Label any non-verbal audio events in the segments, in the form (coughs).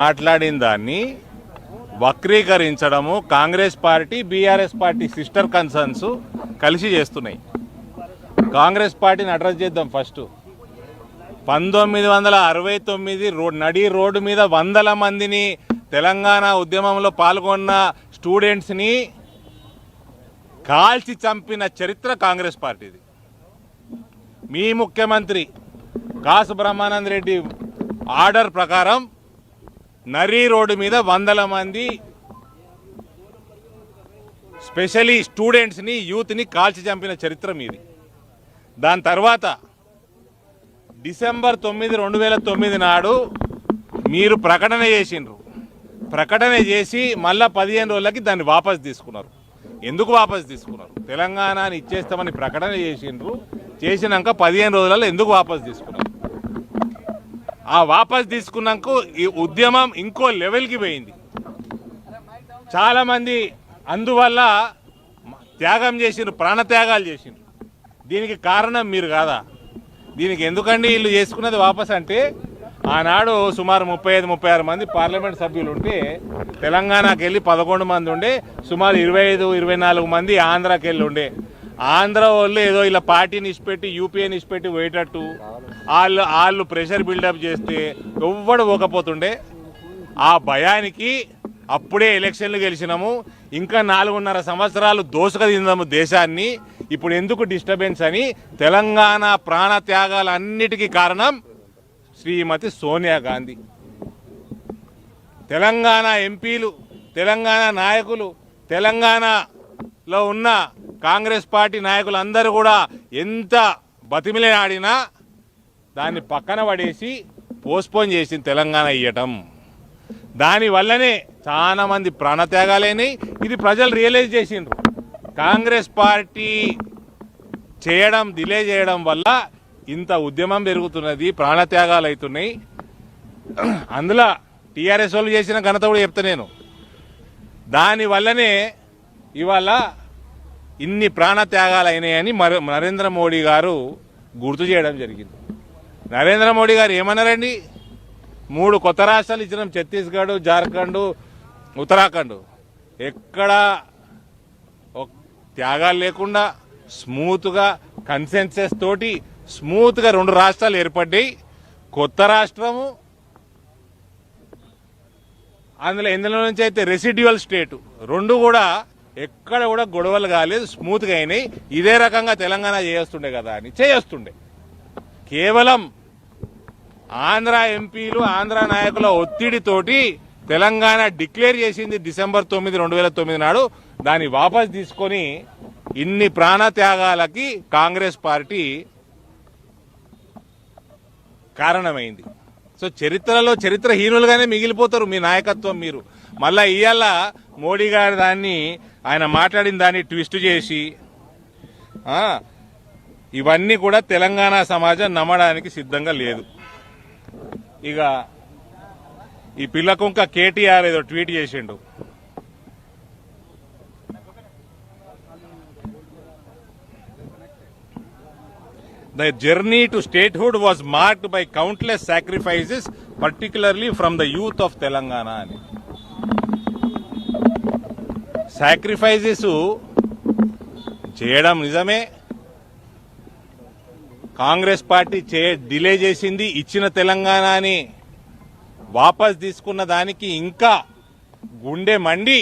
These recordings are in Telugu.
మాట్లాడిన దాన్ని వక్రీకరించడము Congress party BRS party sister concerns కలిసి చేస్తున్నాయి. కాంగ్రెస్ పార్టీని అడ్రస్ చేద్దాం ఫస్ట్. పంతొమ్మిది వందల అరవై తొమ్మిది రోడ్ నడి రోడ్డు మీద వందల మందిని తెలంగాణ ఉద్యమంలో పాల్గొన్న స్టూడెంట్స్ని కాల్చి చంపిన చరిత్ర కాంగ్రెస్ పార్టీది. మీ ముఖ్యమంత్రి కాసు బ్రహ్మానంద్ రెడ్డి ఆర్డర్ ప్రకారం నరీ రోడ్డు మీద వందల మంది స్పెషలీ స్టూడెంట్స్ని యూత్ని కాల్చి చంపిన చరిత్ర మీది. దాని తర్వాత డిసెంబర్ తొమ్మిది రెండు వేల తొమ్మిది నాడు మీరు ప్రకటన చేసిండ్రు. ప్రకటన చేసి మళ్ళీ పదిహేను రోజులకి దాన్ని వాపస్ తీసుకున్నారు. ఎందుకు వాపస్ తీసుకున్నారు? తెలంగాణని ఇచ్చేస్తామని ప్రకటన చేసిండ్రు. చేసినాక పదిహేను రోజులలో ఎందుకు వాపస్ తీసుకున్నారు? ఆ వాపస్ తీసుకున్నాక ఈ ఉద్యమం ఇంకో లెవెల్కి పోయింది. చాలామంది అందువల్ల త్యాగం చేసిండ్రు ప్రాణత్యాగాలు చేసిండ్రు. దీనికి కారణం మీరు కాదా? దీనికి ఎందుకండి వీళ్ళు చేసుకున్నది వాపస్ అంటే ఆనాడు సుమారు ముప్పై ఐదు ముప్పై ఆరు మంది పార్లమెంట్ సభ్యులు ఉంటే తెలంగాణకి వెళ్ళి పదకొండు మంది ఉండే సుమారు ఇరవై ఐదు ఇరవై నాలుగు మంది ఆంధ్రాకి వెళ్ళి ఉండే. ఆంధ్ర వాళ్ళు ఏదో ఇలా పార్టీని ఇచ్చిపెట్టి యూపీఏని ఇచ్చిపెట్టి పోయేటట్టు. వాళ్ళు వాళ్ళు ప్రెషర్ బిల్డప్ చేస్తే ఎవ్వడు పోకపోతుండే. ఆ భయానికి అప్పుడే ఎలక్షన్లు గెలిచినాము. ఇంకా నాలుగున్నర సంవత్సరాలు దోసుక తిందాము దేశాన్ని. ఇప్పుడు ఎందుకు డిస్టర్బెన్స్ అని తెలంగాణ ప్రాణ త్యాగాలన్నిటికీ కారణం శ్రీమతి సోనియా గాంధీ. తెలంగాణ ఎంపీలు తెలంగాణ నాయకులు తెలంగాణలో ఉన్న కాంగ్రెస్ పార్టీ నాయకులు అందరూ కూడా ఎంత బతిమిలే ఆడినా దాన్ని పక్కన పడేసి పోస్ట్పోన్ చేసింది తెలంగాణ ఇవ్వటం దానివల్లనే చాలామంది ప్రాణత్యాగాలైనవి ఇది ప్రజలు రియలైజ్ చేసిండ్రు. కాంగ్రెస్ పార్టీ చేయడం డిలే చేయడం వల్ల ఇంత ఉద్యమం పెరుగుతున్నది ప్రాణత్యాగాలు అవుతున్నాయి అందులో టీఆర్ఎస్ వాళ్ళు చేసిన ఘనత కూడా చెప్తా నేను. దానివల్లనే ఇవాళ ఇన్ని ప్రాణత్యాగాలు అయినాయని మరి నరేంద్ర మోడీ గారు గుర్తు చేయడం జరిగింది. నరేంద్ర మోడీ గారు ఏమన్నారండి? మూడు కొత్త రాష్ట్రాలు ఇచ్చినాం. ఛత్తీస్గఢ్ జార్ఖండ్ ఉత్తరాఖండ్. ఎక్కడ త్యాగాలు లేకుండా స్మూత్గా కన్సెన్సెస్ తోటి స్మూత్గా రెండు రాష్ట్రాలు ఏర్పడ్డాయి. కొత్త రాష్ట్రము అందులో ఇందులో నుంచి అయితే రెసిడ్యువల్ స్టేటు రెండు కూడా ఎక్కడ కూడా గొడవలు కాలేదు స్మూత్గా అయినాయి. ఇదే రకంగా తెలంగాణ చేస్తుండే కదా అని చేస్తుండే. కేవలం ఆంధ్ర ఎంపీలు ఆంధ్ర నాయకుల ఒత్తిడితోటి తెలంగాణ డిక్లేర్ చేసింది డిసెంబర్ తొమ్మిది రెండు వేల తొమ్మిది నాడు. దాన్ని వాపస్ తీసుకొని ఇన్ని ప్రాణత్యాగాలకి కాంగ్రెస్ పార్టీ కారణమైంది. సో చరిత్రలో చరిత్రహీనులుగానే మిగిలిపోతారు మీ నాయకత్వం మీరు. మళ్ళా ఇవాళ మోడీ గారు దాన్ని ఆయన మాట్లాడిన దాన్ని ట్విస్ట్ చేసి ఇవన్నీ కూడా తెలంగాణ సమాజం నమ్మడానికి సిద్ధంగా లేదు. ఇక ఈ పిల్ల కుంక కేటీఆర్ ఏదో ట్వీట్ చేసిండు. The journey to statehood was marked by countless sacrifices particularly from the youth of Telangana అని సాక్రిఫైజెస్ చేయడం నిజమే కాంగ్రెస్ పార్టీ చే డిలే చేసింది ఇచ్చిన తెలంగాణని వాపస్ తీసుకున్న దానికి ఇంకా గుండె మండి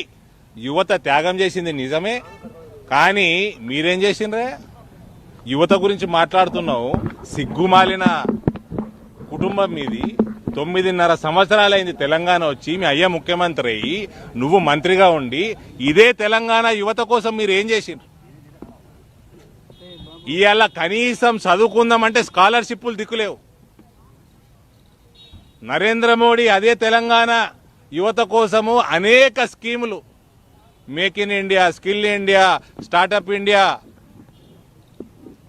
యువత త్యాగం చేసింది నిజమే. కానీ మీరేం చేసిండ్రే? యువత గురించి మాట్లాడుతున్నావు. సిగ్గుమాలిన కుటుంబం మీది. తొమ్మిదిన్నర సంవత్సరాలైంది తెలంగాణ వచ్చి మీ అయ్య ముఖ్యమంత్రి అయ్యి నువ్వు మంత్రిగా ఉండి ఇదే తెలంగాణ యువత కోసం మీరు ఏం చేసిండ్రు? ఇవాళ కనీసం చదువుకుందామంటే స్కాలర్షిప్లు దిక్కులేవు. నరేంద్ర మోడీ అదే తెలంగాణ యువత కోసము అనేక స్కీములు. Make in India skill India startup India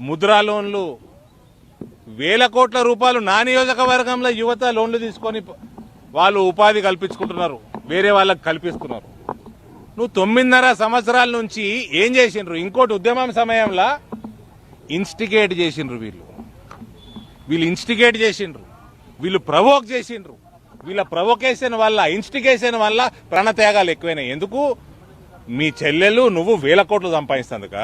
Mudra లోన్లు. వేల కోట్ల రూపాయలు నా నియోజకవర్గంలో యువత లోన్లు తీసుకొని వాళ్ళు ఉపాధి కల్పించుకుంటున్నారు. వేరే వాళ్ళకి కల్పిస్తున్నారు. నువ్వు తొమ్మిదిన్నర సంవత్సరాల నుంచి ఏం చేసిండ్రు? ఇంకోటి ఉద్యమం సమయంలో ఇన్స్టిగేట్ చేసిండ్రు వీళ్ళు. వీళ్ళు ఇన్స్టిగేట్ చేసిండ్రు. వీళ్ళు ప్రవోక్ చేసిండ్రు. వీళ్ళ ప్రవోకేషన్ వల్ల ఇన్స్టిగేషన్ వల్ల ప్రాణత్యాగాలు ఎక్కువైనాయి. ఎందుకు? మీ చెల్లెలు నువ్వు వేల కోట్లు సంపాదిస్తుందిక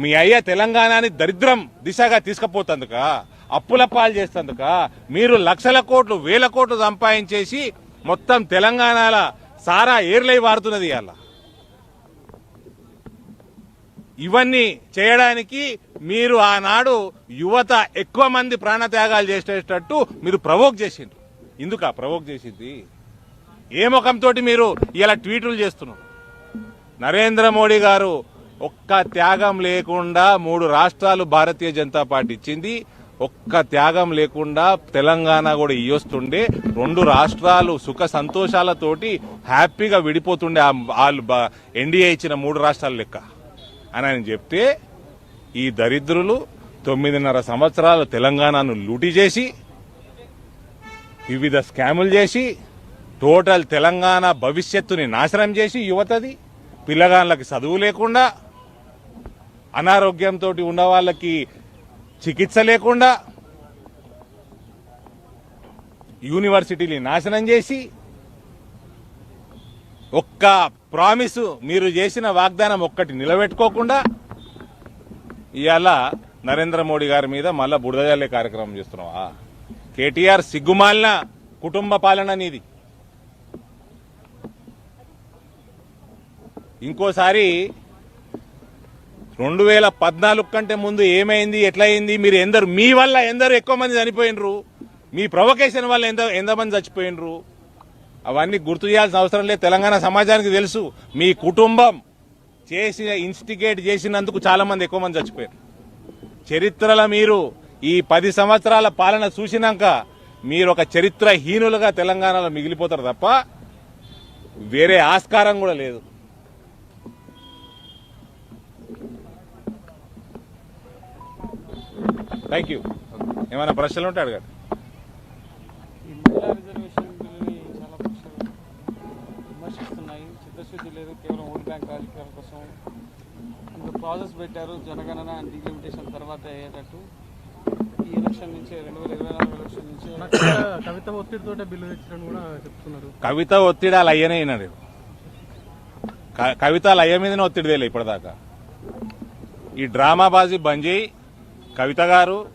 మీ అయ్య తెలంగాణని దరిద్రం దిశగా తీసుకుపోతుందిక అప్పుల పాలు చేస్తుందిక మీరు లక్షల కోట్లు వేల కోట్లు సంపాదించేసి మొత్తం తెలంగాణల సారా ఏర్లై వారుతున్నది అలా ఇవన్నీ చేయడానికి మీరు ఆనాడు యువత ఎక్కువ మంది ప్రాణత్యాగాలు చేసేటట్టు మీరు ప్రవోక్ చేసిండ్రు. ఇందుక ప్రవోక్ చేసింది? ఏ ముఖంతో మీరు ఇలా ట్వీట్లు చేస్తున్నారు? నరేంద్ర మోడీ గారు ఒక్క త్యాగం లేకుండా మూడు రాష్ట్రాలు భారతీయ జనతా పార్టీ ఇచ్చింది. ఒక్క త్యాగం లేకుండా తెలంగాణ కూడా ఇయ్యొస్తుండే. రెండు రాష్ట్రాలు సుఖ సంతోషాలతోటి హ్యాపీగా విడిపోతుండే వాళ్ళు ఎన్డీఏ ఇచ్చిన మూడు రాష్ట్రాల లెక్క. అని ఆయన చెప్తే ఈ దరిద్రులు తొమ్మిదిన్నర సంవత్సరాలు తెలంగాణను లూటి చేసి వివిధ స్కాములు చేసి టోటల్ తెలంగాణ భవిష్యత్తుని నాశనం చేసి యువతది పిల్లగాళ్ళకి చదువు లేకుండా అనారోగ్యంతో ఉన్న వాళ్ళకి చికిత్స లేకుండా యూనివర్సిటీని నాశనం చేసి ఒక్క ప్రామిస్ మీరు చేసిన వాగ్దానం ఒక్కటి నిలబెట్టుకోకుండా ఇవాళ నరేంద్ర మోడీ గారి మీద మళ్ళా బుడదజల్లే కార్యక్రమం చేస్తున్నావా? కేటీఆర్ సిగ్గుమాలిన కుటుంబ పాలన నీది. ఇంకోసారి రెండు వేల పద్నాలుగు కంటే ముందు ఏమైంది ఎట్లయింది మీరు ఎందరు మీ వల్ల ఎందరు ఎక్కువ మంది చనిపోయినరు మీ ప్రొవకేషన్ వల్ల ఎంత ఎంతమంది చచ్చిపోయినరు అవన్నీ గుర్తు చేయాల్సిన అవసరం లేదు. తెలంగాణ సమాజానికి తెలుసు మీ కుటుంబం చేసిన ఇన్స్టిగేట్ చేసినందుకు చాలా మంది ఎక్కువ మంది చచ్చిపోయారు. చరిత్రలో మీరు ఈ పది సంవత్సరాల పాలన చూసినాక మీరు ఒక చరిత్రహీనులుగా తెలంగాణలో మిగిలిపోతారు తప్ప వేరే ఆస్కారం కూడా లేదు. థ్యాంక్ యూ ఏమైనా ప్రశ్నలు ఉంటే అడగండి. చిత్తశుద్ధి లేదు కేవలం ఓట్ బ్యాంక్ రాజకీయాల కోసం. అందులో ప్రాసెస్ పెట్టారు జనగణన అండ్ డీలిమిటేషన్ తర్వాత అయ్యేటట్టు. ఈ ఎలక్షన్ నుంచే రెండు వేల ఇరవై నాలుగు ఎలక్షన్ నుంచే (coughs) కవిత- కవిత ఒత్తిడితోటే బిల్లు తెచ్చినని కూడా చెప్తున్నారు. కవిత ఒత్తిడాలు అయ్యనే అయినాడు క- కవితలు అయ్య మీదనే ఒత్తిడి తేలే ఇప్పటిదాకా. ఈ డ్రామా బాజీ బంద్ చేయి కవిత గారు.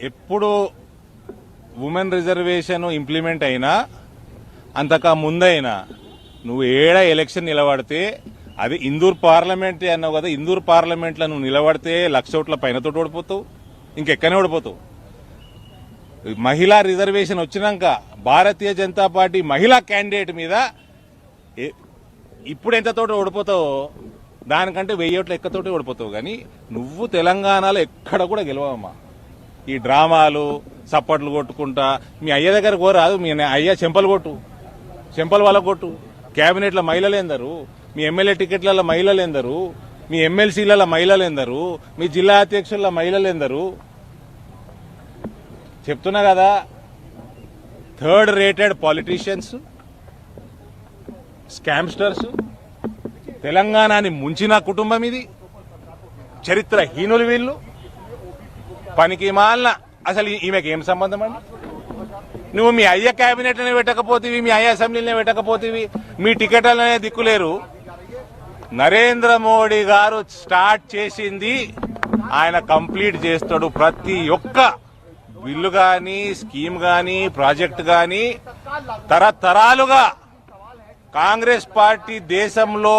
ఎప్పుడు ఉమెన్ రిజర్వేషన్ ఇంప్లిమెంట్ అయినా అంతకా ముందైనా నువ్వు ఏడ ఎలక్షన్ నిలబడితే అది ఇందూర్ పార్లమెంట్ అన్నావు కదా ఇందూర్ పార్లమెంట్లో నువ్వు నిలబడితే లక్ష ఓట్ల పైన తోటి ఓడిపోతావు ఇంకెక్కనే ఓడిపోతావు. మహిళా రిజర్వేషన్ వచ్చినాక భారతీయ జనతా పార్టీ మహిళా క్యాండిడేట్ మీద ఏ- ఇప్పుడు ఎంత ఓడిపోతావో దానికంటే వెయ్యి ఓట్ల ఎక్కతోటి ఓడిపోతావు కానీ నువ్వు తెలంగాణలో ఎక్కడ కూడా గెలవమ్మా. ఈ డ్రామాలు చప్పట్లు కొట్టుకుంటా మీ అయ్య దగ్గర కోరాదు మీ అయ్య చెంపలు కొట్టు. టెంపుల్ వాళ్ళ క్యాబినెట్ల మహిళలు ఎందరు మీ ఎమ్మెల్యే టికెట్లలో మహిళలు ఎందరు మీ ఎమ్మెల్సీలలో మహిళలు ఎందరు మీ జిల్లా అధ్యక్షుల మహిళలు ఎందరు చెప్తున్నా కదా థర్డ్ రేటెడ్ పాలిటీషియన్స్ స్కామ్స్టర్స్ తెలంగాణని ముంచిన కుటుంబం ఇది. చరిత్రహీనులు వీళ్ళు. పనికి మాలిన అసలు ఈమెకి ఏం సంబంధం అండి? నువ్వు మీ అయ్య క్యాబినెట్ పెట్టకపోతేవి మీ అయ్య అసెంబ్లీని పెట్టకపోతేవి మీ టికెట్లనే దిక్కులేరు. నరేంద్ర మోడీ గారు స్టార్ట్ చేసింది ఆయన కంప్లీట్ చేస్తాడు ప్రతి ఒక్క బిల్లు కానీ స్కీమ్ కానీ ప్రాజెక్ట్ కానీ తరతరాలుగా కాంగ్రెస్ పార్టీ దేశంలో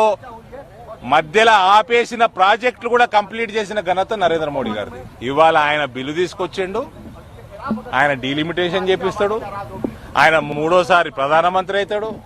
మధ్యలో ఆపేసిన ప్రాజెక్టులు కూడా కంప్లీట్ చేసిన ఘనత నరేంద్ర మోడీ గారిది. ఇవాళ ఆయన బిల్లు తీసుకొచ్చిండు. ఆయన డీలిమిటేషన్ చేపిస్తాడు. ఆయన మూడోసారి ప్రధానమంత్రి అవుతాడు.